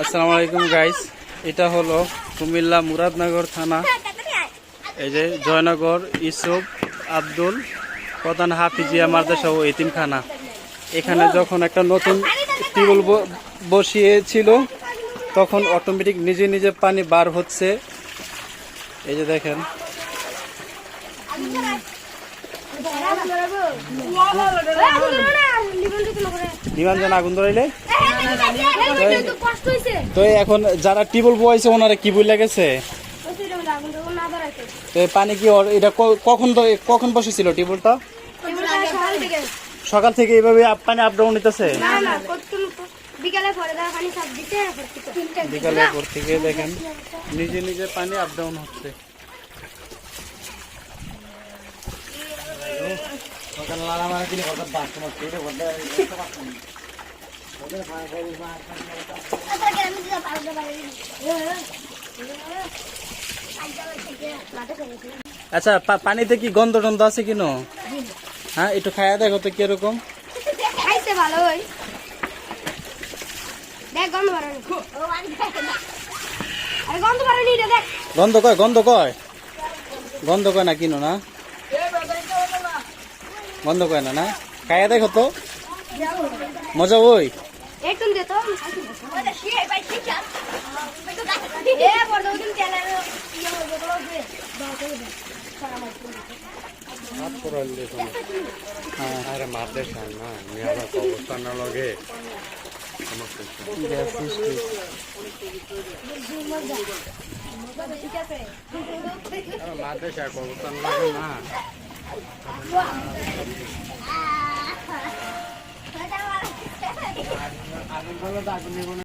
আসসালামু আলাইকুম গাইস এটা হলো কুমিল্লা মুরাদনগর থানা। এই যে জয়নগর ইসুফ আব্দুল, প্রধান হাফিজিয়া মাদ্রাসা ও এতিমখানা। এখানে যখন একটা নতুন টিউবওয়েল বসিয়েছিল, তখন অটোমেটিক নিজে নিজে পানি বার হচ্ছে। এই যে দেখেন। নিরঞ্জন আগুন ধরাইলে? তো এখন যারা টিউবওয়েল বয়েছে, ওনারা কি বলে গেছে? পানি কি এটা কখন কখন বসেছিল টিউবওয়েলটা সকাল থেকে এইভাবে পানি আপ ডাউন নিতেছে বিকালে পর থেকে দেখেন। নিজে নিজে পানি আপ ডাউন হচ্ছে। আচ্ছা পানিতে কি গন্ধ টন্ধ আছে কিনো হ্যাঁ একটু খায়া দেখো তো কীরকম। ভালো ওই। গন্ধ কয় গন্ধ কয়? গন্ধ কয় না কিনো না? গন্ধ কয় না না? খায়া দেখো তো। মজা ওই। ইয়ে দে। আরে মারতে চান না আমি আবার অবস্থান না লগে। ঠিক আছে মারতে চাই অবস্থান লাগে না